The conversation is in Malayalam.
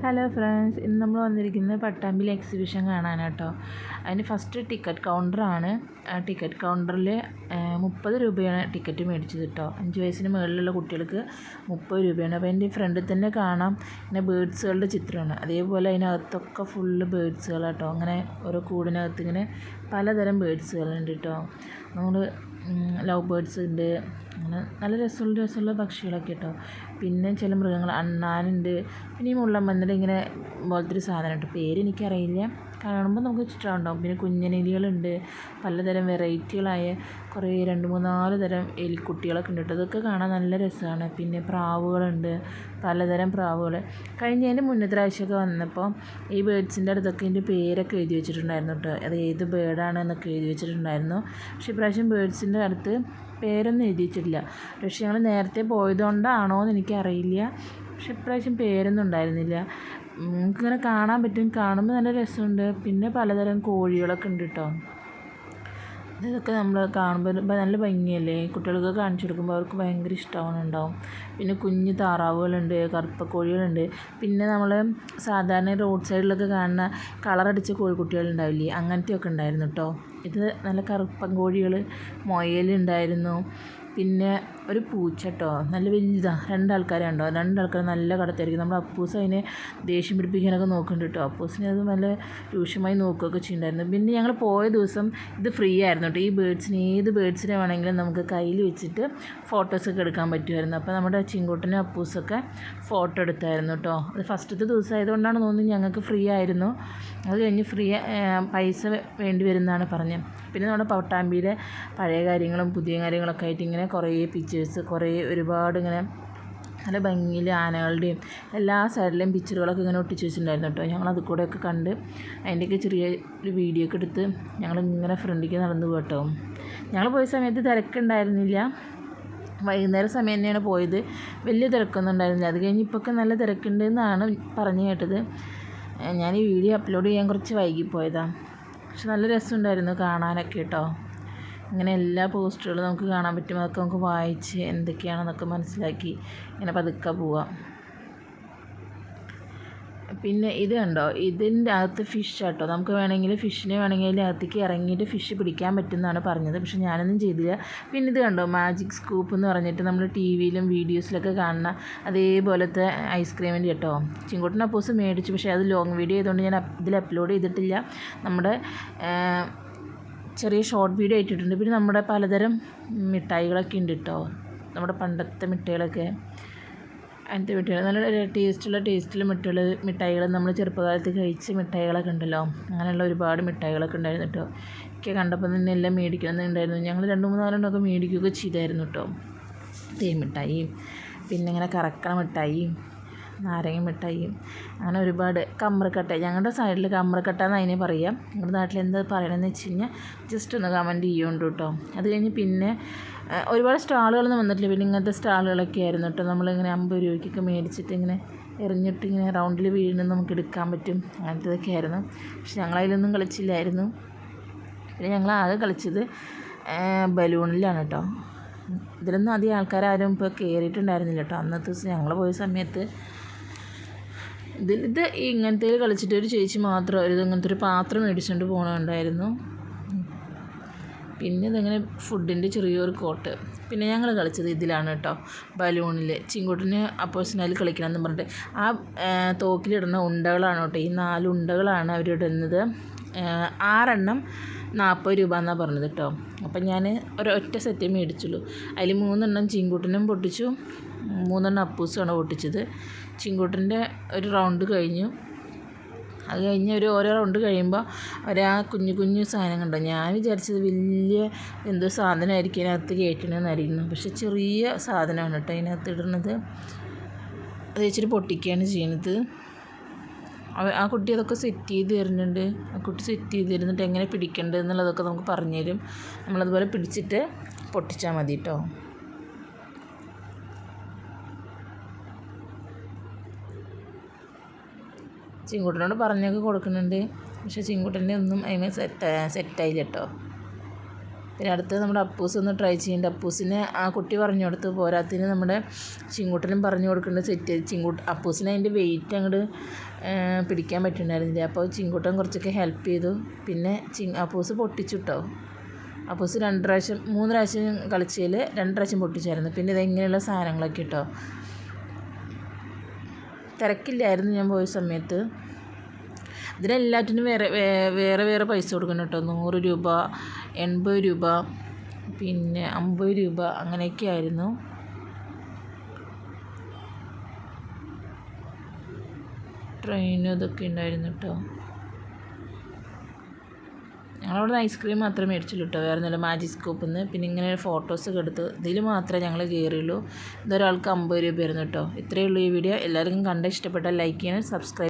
ഹലോ ഫ്രണ്ട്സ് ഇന്ന് നമ്മൾ വന്നിരിക്കുന്നത് പട്ടാമ്പിൽ എക്സിബിഷൻ കാണാനാട്ടോ. അതിന് ഫസ്റ്റ് ടിക്കറ്റ് കൗണ്ടറാണ് ആ ടിക്കറ്റ് കൗണ്ടറിൽ മുപ്പത് രൂപയാണ് ടിക്കറ്റ് മേടിച്ചത് കേട്ടോ അഞ്ച് വയസ്സിന് മുകളിലുള്ള കുട്ടികൾക്ക് മുപ്പത് രൂപയാണ്. അപ്പോൾ എന്റെ ഫ്രണ്ടിൽ തന്നെ കാണാം. പിന്നെ ബേഡ്സുകളുടെ ചിത്രമാണ്. അതേപോലെ അതിനകത്തൊക്കെ ഫുള്ള് ബേഡ്സുകളാട്ടോ അങ്ങനെ ഓരോ കൂടിനകത്ത് ഇങ്ങനെ പലതരം ബേഡ്സുകളുണ്ട് കേട്ടോ നമ്മൾ ലവ് ബേർഡ്സ് ഉണ്ട്. അങ്ങനെ നല്ല രസമുള്ള രസമുള്ള പക്ഷികളൊക്കെ കേട്ടോ. പിന്നെ ചില മൃഗങ്ങൾ അണ്ണാനുണ്ട്. പിന്നെ ഈ മുള്ളമ്മന്നിന്റെ ഇങ്ങനെ പോലത്തെ ഒരു സാധനം കേട്ടോ പേര് എനിക്കറിയില്ല കാണുമ്പോൾ നമുക്ക് ഇഷ്ടമുണ്ടാകും പിന്നെ കുഞ്ഞനെലികളുണ്ട്. പലതരം വെറൈറ്റികളായ കുറേ രണ്ട് മൂന്നാൽ തരം എലിക്കുട്ടികളൊക്കെ ഉണ്ട് കേട്ടോ. അതൊക്കെ കാണാൻ നല്ല രസമാണ്. പിന്നെ പ്രാവുകളുണ്ട്. പലതരം പ്രാവുകൾ. കഴിഞ്ഞ അതിന്റെ മുന്നത്തെ പ്രാവശ്യമൊക്കെ വന്നപ്പോൾ ഈ ബേഡ്സിന്റെ അടുത്തൊക്കെ ഇതിന്റെ പേരൊക്കെ എഴുതി വെച്ചിട്ടുണ്ടായിരുന്നു കേട്ടോ. അത് ഏത് ബേഡാണ് എന്നൊക്കെ എഴുതി വെച്ചിട്ടുണ്ടായിരുന്നു. പക്ഷേ ഇപ്രാവശ്യം ബേഡ്സിന്റെ അടുത്ത് പേരൊന്നും എഴുതിയിട്ടില്ല പക്ഷേ ഞങ്ങൾ നേരത്തെ പോയതുകൊണ്ടാണോ എന്ന് എനിക്കറിയില്ല. പക്ഷെ ഇപ്രാവശ്യം പേരൊന്നും ഉണ്ടായിരുന്നില്ല. നമുക്കിങ്ങനെ കാണാൻ പറ്റും. കാണുമ്പോൾ നല്ല രസമുണ്ട്. പിന്നെ പലതരം കോഴികളൊക്കെ ഉണ്ട് കേട്ടോ ഇതൊക്കെ നമ്മൾ കാണുമ്പോൾ നല്ല ഭംഗിയല്ലേ? കുട്ടികൾക്ക് കാണിച്ചു കൊടുക്കുമ്പോൾ അവർക്ക് ഭയങ്കര ഇഷ്ടമാവുന്നുണ്ടാവും പിന്നെ കുഞ്ഞു താറാവുകളുണ്ട് കറുപ്പ കോഴികളുണ്ട് പിന്നെ നമ്മൾ സാധാരണ റോഡ് സൈഡിലൊക്കെ കാണുന്ന കളറടിച്ച കോഴിക്കുട്ടികളുണ്ടാവില്ലേ? അങ്ങനത്തെയൊക്കെ ഉണ്ടായിരുന്നു കേട്ടോ ഇത് നല്ല കറുപ്പൻ കോഴികൾ മുയലുണ്ടായിരുന്നു പിന്നെ ഒരു പൂച്ച കേട്ടോ നല്ല വലുതാണ് രണ്ടാൾക്കാരെ ഉണ്ടോ രണ്ടാൾക്കാർ നല്ല കടത്തായിരിക്കും നമ്മുടെ അപ്പൂസ് അതിനെ ദേഷ്യം പിടിപ്പിക്കാനൊക്കെ നോക്കുന്നുണ്ട് കേട്ടോ അപ്പൂസിനെ അത് നല്ല രൂക്ഷമായി നോക്കുകയൊക്കെ ചെയ്യുന്നുണ്ടായിരുന്നു പിന്നെ ഞങ്ങൾ പോയ ദിവസം ഇത് ഫ്രീ ആയിരുന്നു കേട്ടോ ഈ ബേഡ്സിന് ഏത് ബേഡ്സിനെ വേണമെങ്കിലും നമുക്ക് കയ്യിൽ വെച്ചിട്ട് ഫോട്ടോസൊക്കെ എടുക്കാൻ പറ്റുമായിരുന്നു. അപ്പോൾ നമ്മുടെ ചിങ്കൂട്ടനും അപ്പൂസൊക്കെ ഫോട്ടോ എടുത്തായിരുന്നു കേട്ടോ അത് ഫസ്റ്റത്തെ ദിവസം ആയതുകൊണ്ടാണ് തോന്നുന്നത് ഞങ്ങൾക്ക് ഫ്രീ ആയിരുന്നു. അത് കഴിഞ്ഞ് ഫ്രീ പൈസ വേണ്ടി വരുന്നതാണ് പറഞ്ഞത്. പിന്നെ നമ്മുടെ പട്ടാമ്പിയിലെ പഴയ കാര്യങ്ങളും പുതിയ കാര്യങ്ങളൊക്കെ ആയിട്ട് ഇങ്ങനെ കുറേ പിക്ചേഴ്സ് കുറേ ഒരുപാട് ഇങ്ങനെ നല്ല ഭംഗിയിൽ ആനകളുടെയും എല്ലാ സൈഡിലെയും പിക്ചറുകളൊക്കെ ഇങ്ങനെ ഒട്ടിച്ച് വെച്ചിട്ടുണ്ടായിരുന്നു കേട്ടോ. ഞങ്ങൾ കൂടെയൊക്കെ കണ്ട് അതിന്റെയൊക്കെ ചെറിയ ഒരു വീഡിയോ ഒക്കെ എടുത്ത് ഞങ്ങൾ ഇങ്ങനെ ഫ്രണ്ടിലേക്ക് നടന്നു പോട്ടോ ഞങ്ങൾ പോയ സമയത്ത് തിരക്കുണ്ടായിരുന്നില്ല വൈകുന്നേരം സമയം തന്നെയാണ് പോയത്. വലിയ തിരക്കൊന്നും ഉണ്ടായിരുന്നില്ല. അത് കഴിഞ്ഞ് ഇപ്പോഴൊക്കെ നല്ല തിരക്കുണ്ട് എന്നാണ് പറഞ്ഞു കേട്ടത്. ഞാൻ ഈ വീഡിയോ അപ്ലോഡ് ചെയ്യാൻ കുറച്ച് വൈകിപ്പോയതാണ് പക്ഷെ നല്ല രസമുണ്ടായിരുന്നു കാണാനൊക്കെ കേട്ടോ. ഇങ്ങനെ എല്ലാ പോസ്റ്ററുകളും നമുക്ക് കാണാൻ പറ്റും. അതൊക്കെ നമുക്ക് വായിച്ച് എന്തൊക്കെയാണെന്നൊക്കെ മനസ്സിലാക്കി ഇങ്ങനെ പതുക്കെ പോവാം. പിന്നെ ഇത് കണ്ടോ? ഇതിന്റെ അകത്ത് ഫിഷ് കേട്ടോ നമുക്ക് വേണമെങ്കിൽ ഫിഷിനെ വേണമെങ്കിൽ അകത്തേക്ക് ഇറങ്ങിയിട്ട് ഫിഷ് പിടിക്കാൻ പറ്റുമെന്നാണ് പറഞ്ഞത്. പക്ഷെ ഞാനൊന്നും ചെയ്തില്ല. പിന്നെ ഇത് കണ്ടോ? മാജിക് സ്കൂപ്പ് എന്ന് പറഞ്ഞിട്ട് നമ്മൾ ടി വിയിലും വീഡിയോസിലൊക്കെ കാണുന്ന അതേപോലത്തെ ഐസ്ക്രീമിന്റെ കേട്ടോ. ചിങ്കോട്ടൻ അപ്പോസ് മേടിച്ചു. പക്ഷേ അത് ലോങ് വീഡിയോ ആയതുകൊണ്ട് ഞാൻ ഇതിൽ അപ്ലോഡ് ചെയ്തിട്ടില്ല. നമ്മുടെ ചെറിയ ഷോർട്ട് വീഡിയോ ഇട്ടിട്ടുണ്ട് പിന്നെ നമ്മുടെ പലതരം മിഠായികളൊക്കെ ഉണ്ട് കേട്ടോ. നമ്മുടെ പണ്ടത്തെ മിഠായികളൊക്കെ. അങ്ങനത്തെ മിഠായികൾ നല്ല ടേസ്റ്റുള്ള ടേസ്റ്റുള്ള മിഠായികൾ മിഠായികൾ നമ്മൾ ചെറുപ്പകാലത്ത് കഴിച്ച മിഠായികളൊക്കെ ഉണ്ടല്ലോ. അങ്ങനെയുള്ള ഒരുപാട് മിഠായികളൊക്കെ ഉണ്ടായിരുന്നു കേട്ടോ ഒക്കെ കണ്ടപ്പോൾ തന്നെ എല്ലാം മേടിക്കണമെന്നുണ്ടായിരുന്നു. ഞങ്ങൾ രണ്ട് മൂന്ന് നാലെണ്ണമൊക്കെ മേടിക്കുകയൊക്കെ ചെയ്തായിരുന്നു കേട്ടോ തേൻ മിഠായി പിന്നെ ഇങ്ങനെ കറക്കണ മിഠായിയും നാരങ്ങ മിഠായിയും അങ്ങനെ ഒരുപാട് കമ്രക്കട്ട ഞങ്ങളുടെ സൈഡിൽ കമ്രക്കട്ട എന്ന് അതിനെ പറയാം. ഞങ്ങളുടെ നാട്ടിൽ എന്താ പറയണമെന്ന് വെച്ച് കഴിഞ്ഞാൽ ജസ്റ്റ് ഒന്ന് കമന്റ് ചെയ്യുന്നുണ്ട് കേട്ടോ അത് കഴിഞ്ഞ് പിന്നെ ഒരുപാട് സ്റ്റാളുകളൊന്നും വന്നിട്ടില്ല. പിന്നെ ഇങ്ങനത്തെ സ്റ്റാളുകളൊക്കെ ആയിരുന്നു കേട്ടോ നമ്മളിങ്ങനെ അമ്പത് രൂപയ്ക്കൊക്കെ മേടിച്ചിട്ട് ഇങ്ങനെ എറിഞ്ഞിട്ട് ഇങ്ങനെ റൗണ്ടിൽ വീഴുന്ന നമുക്ക് എടുക്കാൻ പറ്റും. അങ്ങനത്തതൊക്കെ ആയിരുന്നു. പക്ഷെ ഞങ്ങളതിലൊന്നും കളിച്ചില്ലായിരുന്നു. പിന്നെ ഞങ്ങൾ ആകെ കളിച്ചത് ബലൂണിലാണ് കേട്ടോ ഇതിലൊന്നും അധികം ആൾക്കാരും ഇപ്പോൾ കയറിയിട്ടുണ്ടായിരുന്നില്ല കേട്ടോ അന്നത്തെ ദിവസം ഞങ്ങൾ പോയ സമയത്ത് ഇതിൽ ഇത് ഇങ്ങനത്തെ കളിച്ചിട്ട് ഒരു ചേച്ചി മാത്രം ഒരു ഇങ്ങനത്തെ ഒരു പാത്രം മേടിച്ചുകൊണ്ട് പോകണുണ്ടായിരുന്നു പിന്നെ ഇതിങ്ങനെ ഫുഡിന്റെ ചെറിയൊരു കോട്ട്. പിന്നെ ഞങ്ങൾ കളിച്ചത് ഇതിലാണ് കേട്ടോ ബലൂണിൽ ചിങ്കൂട്ടിന് അപ്പോസിനായി കളിക്കണം എന്ന് പറഞ്ഞിട്ട്. ആ തോക്കിലിടുന്ന ഉണ്ടകളാണ് കേട്ടോ ഈ നാല് ഉണ്ടകളാണ് അവരിടുന്നത്. ആറെണ്ണം നാൽപ്പത് രൂപ എന്നാണ് പറഞ്ഞത് കേട്ടോ അപ്പം ഞാൻ ഒരൊറ്റ സെറ്റ് മേടിച്ചുള്ളൂ. അതിൽ മൂന്നെണ്ണം ചിങ്കൂട്ടനും പൊട്ടിച്ചു. മൂന്നെണ്ണം അപ്പൂസുമാണ് പൊട്ടിച്ചത്. ചിങ്കൂട്ടന്റെ ഒരു റൗണ്ട് കഴിഞ്ഞു. അത് കഴിഞ്ഞ് ഒരു ഓരോ റൗണ്ട് കഴിയുമ്പോൾ ഒരാ കുഞ്ഞു കുഞ്ഞു സാധനം കണ്ടോ? ഞാൻ വിചാരിച്ചത് വലിയ എന്തോ സാധനമായിരിക്കും അതിനകത്ത് കയറ്റണമെന്നായിരുന്നു പക്ഷെ ചെറിയ സാധനമാണ് കേട്ടോ അതിനകത്ത് ഇടുന്നത്. അത് വെച്ചിട്ട് പൊട്ടിക്കുകയാണ് ചെയ്യുന്നത് ആ കുട്ടി അതൊക്കെ സെറ്റ് ചെയ്ത് തരുന്നുണ്ട്. ആ കുട്ടി സെറ്റ് ചെയ്ത് തരുന്നിട്ട് എങ്ങനെ പിടിക്കേണ്ടത് എന്നുള്ളതൊക്കെ നമുക്ക് പറഞ്ഞു തരും. നമ്മളതുപോലെ പിടിച്ചിട്ട് പൊട്ടിച്ചാൽ മതി കേട്ടോ ചിങ്കുട്ടനോട് പറഞ്ഞൊക്കെ കൊടുക്കുന്നുണ്ട്. പക്ഷെ ചിങ്കുട്ടന്റെ ഒന്നും അതിന് സെറ്റ് സെറ്റായില്ല കേട്ടോ പിന്നെ അടുത്ത് നമ്മുടെ അപ്പൂസ് ഒന്ന് ട്രൈ ചെയ്യുന്നുണ്ട് അപ്പൂസിന് ആ കുട്ടി പറഞ്ഞു കൊടുത്തു പോരാത്തിന് നമ്മുടെ ചിങ്കൂട്ടനും പറഞ്ഞു കൊടുക്കുന്നുണ്ട് സെറ്റ് ചിങ്കൂട്ട് അപ്പൂസിന് അതിന്റെ വെയിറ്റ് അങ്ങോട്ട് പിടിക്കാൻ പറ്റുന്നുണ്ടായിരുന്നില്ല അപ്പോൾ ചിങ്കൂട്ടൻ കുറച്ചൊക്കെ ഹെൽപ്പ് ചെയ്തു. പിന്നെ ചി അപ്പൂസ് പൊട്ടിച്ചു കേട്ടോ അപ്പൂസ് രണ്ട് പ്രാവശ്യം മൂന്ന് പ്രാവശ്യം കളിച്ചതിൽ രണ്ട് പ്രാവശ്യം പൊട്ടിച്ചായിരുന്നു. പിന്നെ ഇതെങ്ങനെയുള്ള സാധനങ്ങളൊക്കെ കേട്ടോ തിരക്കില്ലായിരുന്നു ഞാൻ പോയ സമയത്ത്. ഇതിനെല്ലാറ്റിനും വേറെ വേറെ വേറെ പൈസ കൊടുക്കണം കേട്ടോ. നൂറ് രൂപ എൺപത് രൂപ പിന്നെ അമ്പത് രൂപ അങ്ങനെയൊക്കെ ആയിരുന്നു. ട്രെയിനും ഇതൊക്കെ ഉണ്ടായിരുന്നു കേട്ടോ. ഞങ്ങളവിടെ ഐസ്ക്രീം മാത്രമേ മേടിച്ചുള്ളൂ കേട്ടോ. വേറെ നല്ല മാജിക് സ്കൂപ്പിൽ നിന്ന് പിന്നെ ഇങ്ങനെ ഫോട്ടോസൊക്കെ എടുത്ത് ഇതിൽ മാത്രമേ ഞങ്ങൾ കയറിയുള്ളൂ ഇതൊരാൾക്ക് അമ്പത് രൂപയായിരുന്നു കേട്ടോ. ഇത്രയേ ഉള്ളൂ ഈ വീഡിയോ. എല്ലാവർക്കും കണ്ട ഇഷ്ടപ്പെട്ടാൽ ലൈക്ക് ചെയ്യണം സബ്സ്ക്രൈബ്